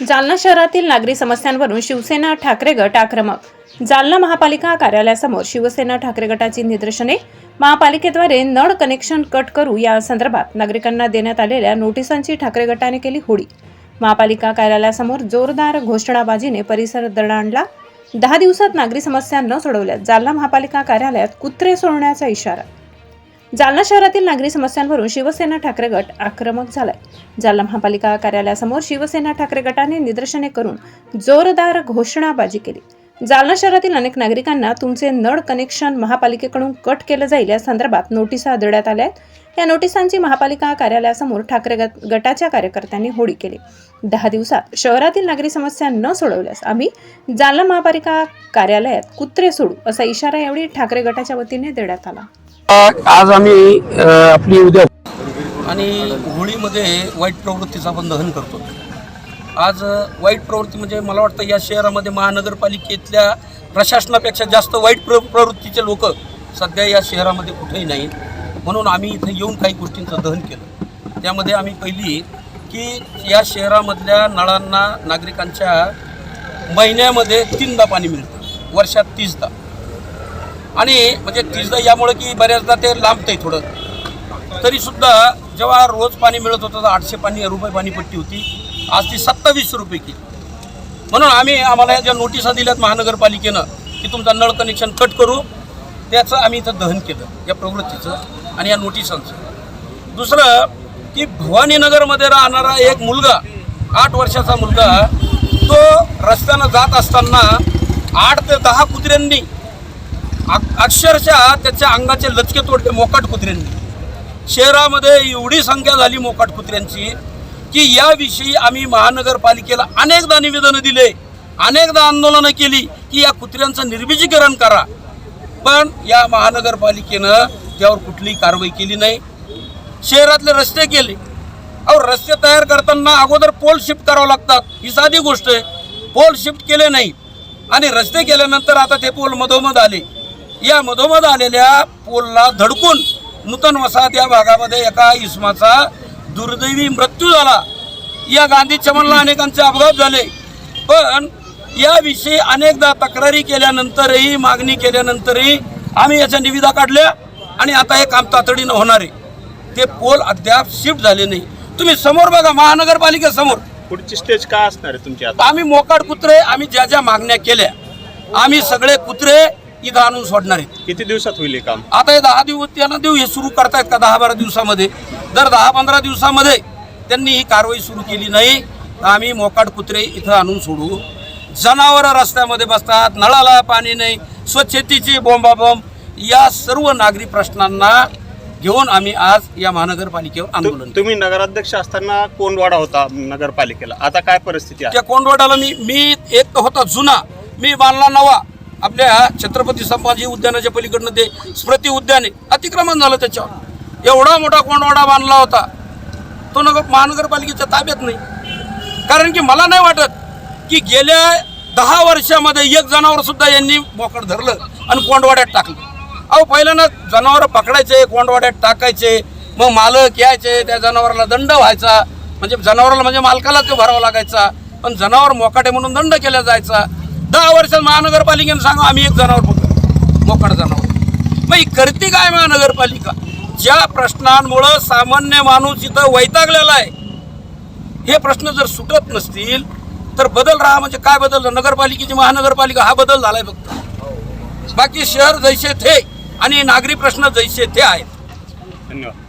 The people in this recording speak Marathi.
जालना शहरातील नागरी समस्यांवरून शिवसेना ठाकरे गट आक्रमक. जालना महापालिका कार्यालयासमोर शिवसेना ठाकरे गटाची निदर्शने. महापालिकेद्वारे नळ कनेक्शन कट करू या संदर्भात नागरिकांना देण्यात आलेल्या नोटिसांची ठाकरे गटाने केली होळी. महापालिका कार्यालयासमोर जोरदार घोषणाबाजीने परिसर दडाणला. दहा दिवसात नागरी समस्या न सोडवल्यास जालना महापालिका कार्यालयात कुत्रे सोडण्याचा इशारा. जालना शहरातील नागरी समस्यांवरून शिवसेना ठाकरे गट आक्रमक झालाय. जालना महापालिका कार्यालयासमोर शिवसेना ठाकरे गटाने निदर्शने करून जोरदार घोषणाबाजी केली. जालना शहरातील अनेक नागरिकांना तुमचे नळ कनेक्शन महापालिकेकडून कट केलं जाईल या संदर्भात नोटिसा देण्यात आल्या आहेत. या नोटिसांची महापालिका कार्यालयासमोर ठाकरे गटाच्या कार्यकर्त्यांनी होळी केली. दहा दिवसात शहरातील नागरी समस्या न सोडवल्यास आम्ही जालना महापालिका कार्यालयात कुत्रे सोडू असा इशारा यावेळी ठाकरे गटाच्या वतीने देण्यात आला. आज आम्ही आपली उद्या आणि होळीमध्ये वाईट प्रवृत्तीचं आपण दहन करतो. आज वाईट प्रवृत्ती म्हणजे मला वाटतं या शहरामध्ये महानगरपालिकेतल्या प्रशासनापेक्षा जास्त वाईट प्र प्रवृत्तीचे लोक सध्या या शहरामध्ये कुठेही नाहीत. म्हणून आम्ही इथे येऊन काही गोष्टींचं दहन केलं. त्यामध्ये आम्ही पहिली की या शहरामधल्या नळांना नागरिकांच्या महिन्यामध्ये तीनदा पाणी मिळतं. वर्षात तीसदा. आणि म्हणजे तीसदा यामुळे की बऱ्याचदा ते लांबतंय थोडं. तरीसुद्धा जेव्हा रोज पाणी मिळत होतं तर आठशे पाणी रुपये पाणीपट्टी होती. आज ती सत्तावीसशे रुपये केली. म्हणून आम्ही आम्हाला या ज्या नोटिसा दिल्यात महानगरपालिकेनं की तुमचा नळ कनेक्शन कट करू त्याचं आम्ही इथं दहन केलं या प्रवृत्तीचं आणि या नोटिसांचं. दुसरं की भवानीनगरमध्ये राहणारा एक मुलगा आठ वर्षाचा मुलगा तो रस्त्यानं जात असताना आठ ते दहा कुत्र्यांनी अक्षरशः त्याच्या अंगाचे लचके तोडले मोकाट कुत्र्यांनी. शहरामध्ये एवढी संख्या झाली मोकाट कुत्र्यांची की याविषयी आम्ही महानगरपालिकेला अनेकदा निवेदनं दिले अनेकदा आंदोलनं केली की या कुत्र्यांचं निर्बीजीकरण करा. पण या महानगरपालिकेनं त्यावर कुठलीही कारवाई केली नाही. शहरातले रस्ते केले. अहो रस्ते तयार करताना अगोदर पोल शिफ्ट करावं लागतात. ही साधी गोष्ट आहे. पोल शिफ्ट केले नाही. आणि रस्ते केल्यानंतर आता ते पोल मधोमध आले. या मधोमध आलेल्या पोलला धडकून नूतन वसाहत या भागामध्ये एका इसमाचा दुर्दैवी मृत्यू झाला. या गांधी चमनला अनेकांचे अपघात झाले. पण याविषयी अनेकदा तक्रारी केल्यानंतरही मागणी केल्यानंतरही आम्ही याच्या निविदा काढल्या आणि आता हे काम तातडीनं होणार आहे. ते पोल अद्याप शिफ्ट झाले नाही. तुम्ही समोर बघा महानगरपालिकेसमोर. पुढची स्टेज काय असणार आहे तुमची आता? आम्ही मोकाट कुत्रे आम्ही ज्या ज्या मागण्या केल्या आम्ही सगळे कुत्रे इथं आणून सोडणार आहेत. किती दिवसात होईल हे काम? आता हे दहा दिवस त्यांना देऊ हे सुरू करतायत का दहा बारा दिवसामध्ये? जर दहा पंधरा दिवसामध्ये त्यांनी ही कारवाई सुरू केली नाही तर आम्ही मोकाट कुत्रे इथं आणून सोडू. जनावरं रस्त्यामध्ये बसतात नळाला पाणी नाही स्वच्छतेची बोंबाबोंब या सर्व नागरी प्रश्नांना घेऊन आम्ही आज या महानगरपालिकेवर आंदोलन तु- तुम्ही नगराध्यक्ष असताना कोंडवाडा होता नगरपालिकेला. आता काय परिस्थिती आहे? त्या कोंडवाडाला मी मी एक होता जुना मी बांधला नवा. आपल्या छत्रपती संभाजी उद्यानाच्या पलीकडनं ते स्मृती उद्यान आहे. अतिक्रमण झालं त्याच्यावर. एवढा मोठा कोंडवाडा बांधला होता. तो नगर महानगरपालिकेच्या ताब्यात नाही. कारण की मला नाही वाटत की गेल्या दहा वर्षामध्ये एक जनावर सुद्धा यांनी मोकड धरलं आणि कोंडवाड्यात टाकलं. अहो पहिल्यांदा जनावरं पकडायचे कोंडवाड्यात टाकायचे मग मालक यायचे त्या जनावराला दंड व्हायचा. म्हणजे जनावराला म्हणजे मालकालाच तो भरावा लागायचा. पण जनावर मोकाटे म्हणून दंड केला जायचा. दहा वर्षात महानगरपालिकेनं सांगा आम्ही एक जनावर पकडू मोकड जनावर. मग ही करते काय महानगरपालिका? ज्या प्रश्नांमुळं सामान्य माणूस इथं वैतागलेला आहे हे प्रश्न जर सुटत नसतील तर बदल राहा म्हणजे काय बदल? नगरपालिकेची महानगरपालिका हा बदल झालाय फक्त. बाकी शहर जैसे थे आणि नागरी प्रश्न जैसे ते आहेत. धन्यवाद.